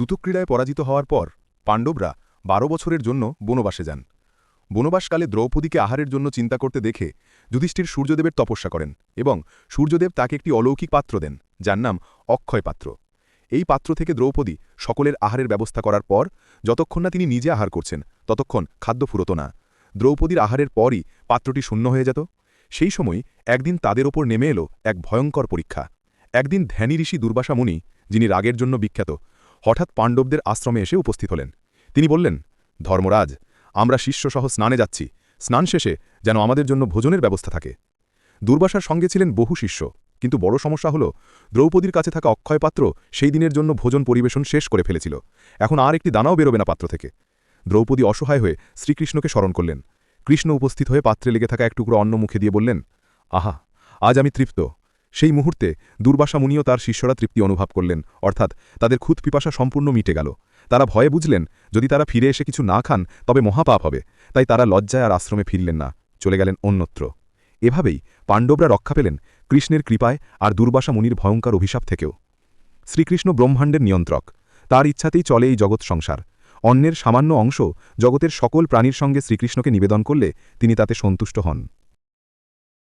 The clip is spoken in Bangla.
দ্যুতক্রীড়ায় পরাজিত হওয়ার পর পাণ্ডবরা বারো বছরের জন্য বনবাসে যান। বনবাসকালে দ্রৌপদীকে আহারের জন্য চিন্তা করতে দেখে যুধিষ্ঠির সূর্যদেবের তপস্যা করেন এবং সূর্যদেব তাকে একটি অলৌকিক পাত্র দেন, যার নাম অক্ষয় পাত্র। এই পাত্র থেকে দ্রৌপদী সকলের আহারের ব্যবস্থা করার পর যতক্ষণ না তিনি নিজে আহার করছেন, ততক্ষণ খাদ্য ফুরত না। দ্রৌপদীর আহারের পরই পাত্রটি শূন্য হয়ে যেত। সেই সময় একদিন তাদের ওপর নেমে এলো এক ভয়ঙ্কর পরীক্ষা। একদিন ধ্যানী ঋষি দুর্বাসা মুনি যিনি রাগের জন্য বিখ্যাত হঠাৎ পাণ্ডবদের আশ্রমে এসে উপস্থিত হলেন। তিনি বললেন, ধর্মরাজ, আমরা শিষ্যসহ স্নানে যাচ্ছি। স্নান শেষে যেন আমাদের জন্য ভোজনের ব্যবস্থা থাকে। দুর্বাসার সঙ্গে ছিলেন বহু শিষ্য, কিন্তু বড় সমস্যা হল, দ্রৌপদীর কাছে থাকা অক্ষয় পাত্র সেই দিনের জন্য ভোজন পরিবেশন শেষ করে ফেলেছিল। এখন আর একটি দানাও বেরোবে না পাত্র থেকে। দ্রৌপদী অসহায় হয়ে শ্রীকৃষ্ণকে স্মরণ করলেন। কৃষ্ণ উপস্থিত হয়ে পাত্রে লেগে থাকা এক টুকরো অন্ন মুখে দিয়ে বললেন, আহা, আজ আমি তৃপ্ত। সেই মুহূর্তে দুর্বাসা মুনিও তার শিষ্যরা তৃপ্তি অনুভব করলেন, অর্থাৎ তাদের খুদ পিপাসা সম্পূর্ণ মিটে গেল। তারা ভয়ে বুঝলেন, যদি তারা ফিরে এসে কিছু না খান, তবে মহাপাপ হবে, তাই তারা লজ্জায় আর আশ্রমে ফিরলেন না, চলে গেলেন অন্যত্র। এভাবেই পাণ্ডবরা রক্ষা পেলেন কৃষ্ণের কৃপায় আর দুর্বাসা মুনির ভয়ঙ্কর অভিশাপ থেকেও। শ্রীকৃষ্ণ ব্রহ্মাণ্ডের নিয়ন্ত্রক, তার ইচ্ছাতেই চলে এই জগৎ সংসার। অন্যের সামান্য অংশ জগতের সকল প্রাণীর সঙ্গে শ্রীকৃষ্ণকে নিবেদন করলে তিনি তাতে সন্তুষ্ট হন।